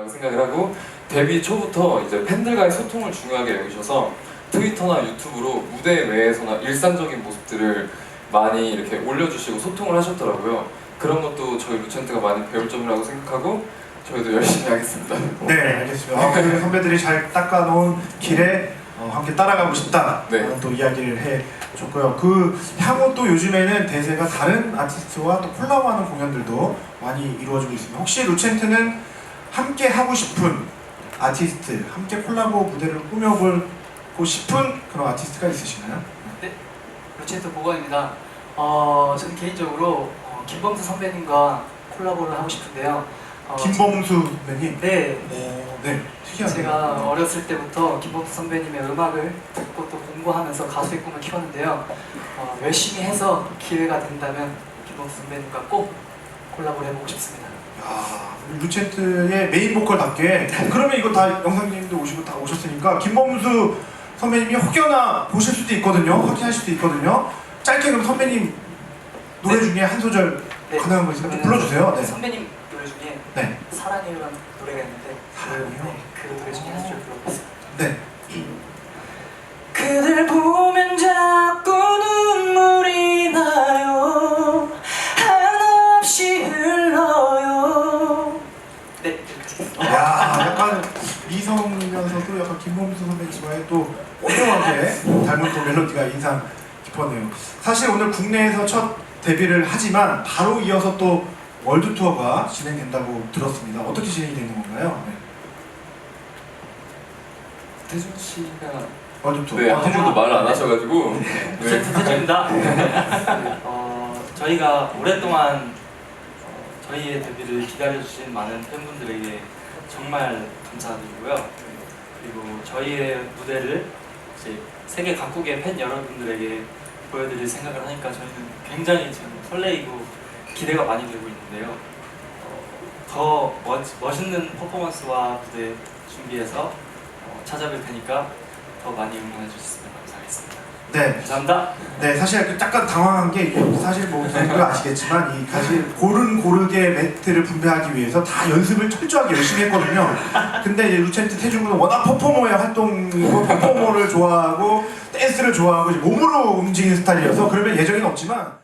라고 생각을 하고 데뷔 초부터 이제 팬들과의 소통을 중요하게 여기셔서 트위터나 유튜브로 무대 외에서나 일상적인 모습들을 많이 이렇게 올려주시고 소통을 하셨더라고요. 그런 것도 저희 루첸트가 많이 배울 점이라고 생각하고 저희도 열심히 하겠습니다. 네, 알겠습니다. 아, 그 선배들이 잘 닦아놓은 길에 어, 함께 따라가고 싶다. 네. 라는 또 이야기를 해줬고요. 그 향후 또 요즘에는 대세가 다른 아티스트와 또 콜라보하는 공연들도 많이 이루어지고 있습니다. 혹시 루첸트는 함께 하고 싶은 아티스트, 함께 콜라보 무대를 꾸며보고 싶은 그런 아티스트가 있으신가요? 루체트 보건입니다. 어, 저는 개인적으로 어, 김범수 선배님과 콜라보를 하고 싶은데요. 어, 김범수 선배님. 네, 어, 네, 특이하네요. 제가 어렸을 때부터 김범수 선배님의 음악을 듣고 또 공부하면서 가수의 꿈을 키웠는데요. 어, 열심히 해서 기회가 된다면 김범수 선배님과 꼭 콜라보를 해보고 싶습니다. 야, 루체트의 메인 보컬답게 그러면 이거 다 영상님도 오시고 다 오셨으니까 김범수 선배님이 혹여나 보실 수도 있거든요 확인하실 수도 있거든요 짧게 그럼 선배님 노래 중에 한 소절 네. 가능한 거 있으면 좀 불러주세요 네. 선배님 노래 중에 네. 사랑해요라는 노래가 있는데 사랑해요? 그, 네, 그 노래 중에 한 소절 불러보겠습니다. 네. 야 약간 이성이면서도 약간 김범수 선배님과의 또 오묘하게 닮은 또 멜로디가 인상 깊었네요 사실 오늘 국내에서 첫 데뷔를 하지만 바로 이어서 또 월드 투어가 진행된다고 들었습니다 어떻게 진행이 되는 건가요? 네. 태준 씨가 월드 투어 네, 아, 한 번도 말을 안 하셔가지고 네. 세트입니다. 어, 저희가 오랫동안 어, 저희의 데뷔를 기다려주신 많은 팬분들에게 정말 감사드리고요. 그리고 저희의 무대를 이제 세계 각국의 팬 여러분들에게 보여드릴 생각을 하니까 저희는 굉장히 지금 설레이고 기대가 많이 되고 있는데요. 어, 더 멋, 멋있는 퍼포먼스와 무대 준비해서 어, 찾아뵐 테니까 더 많이 응원해 주셨으면 감사하겠습니다. 네, 감사합니다. 네, 사실 그 약간 당황한 게 이게 사실 뭐 저희도 아시겠지만 이 사실 고른 고르게 멘트를 분배하기 위해서 다 연습을 철저하게 열심히 했거든요. 근데 이제 루첸트 태중군은 워낙 퍼포머의 활동이고 퍼포머를 좋아하고 댄스를 좋아하고 이제 몸으로 움직이는 스타일이어서 그러면 예정에는 없지만